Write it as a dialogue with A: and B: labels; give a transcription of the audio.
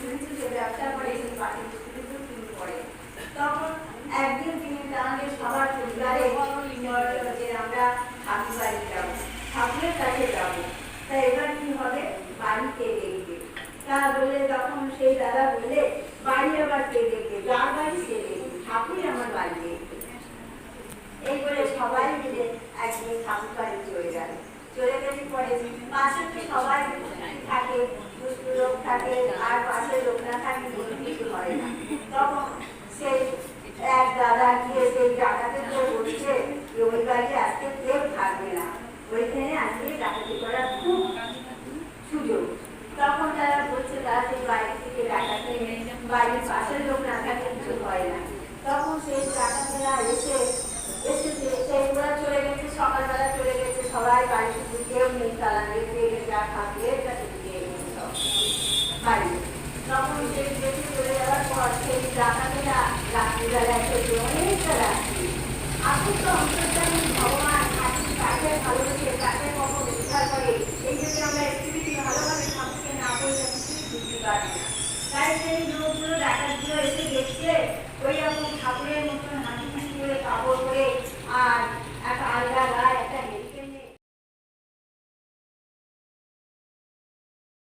A: কিন্তু যে ব্যবসা করে সেই পাটি কিন্তু তিনি করে তখন একদিন তিনি আমাদের সবার পরিবারে যে আমরা ঠাকুর বাড়ি যাব, ঠাকুরের কাছে যাব। তা এবার কি হবে? বাড়িতে দেখবে। তা বলে তখন সেই দাদা বললে বাড়ি আবার কে দেখবে? যার বাড়ি সে দেখবে, ঠাকুরই আমার বাড়ি দেখবে। এই বলে সবাই মিলে একদিন ঠাকুর চলে চলে গেলে পাশে তো সবাই থাকে লোক থাকে, আর পাশে লোক না থাকে কিছু হয় না। তখন সেই এক দাদা গিয়ে সেই ডাকাতে তো বলছে বাড়ি আজকে কেউ থাকবে না। ওইখানে আজকে ডাকাতি করার খুব সুযোগ। তখন তারা বলছে, তারা সেই বাড়ি থেকে ডাকাতে বাড়ির পাশের লোক না থাকলে কিছু হয় না। তখন সেই ডাকাতেরা এসে বাড়ি। তখন সেই দেশে চলে যাওয়ার পর সেই ডাকাতেরা রাত্রিবেলা এসেছে অনেকটা রাত্রি তো অন্তর্জামী ভগবান আপনি কাকে ভালোবেসে কাকে কখন উদ্ধার করে। এই যদি আমরা স্ত্রীটি ভালোভাবে ঠাকুরকে না বলে আমি বুঝতে পারি না। তাই সেই লোকগুলো ডাকাতগুলো এসে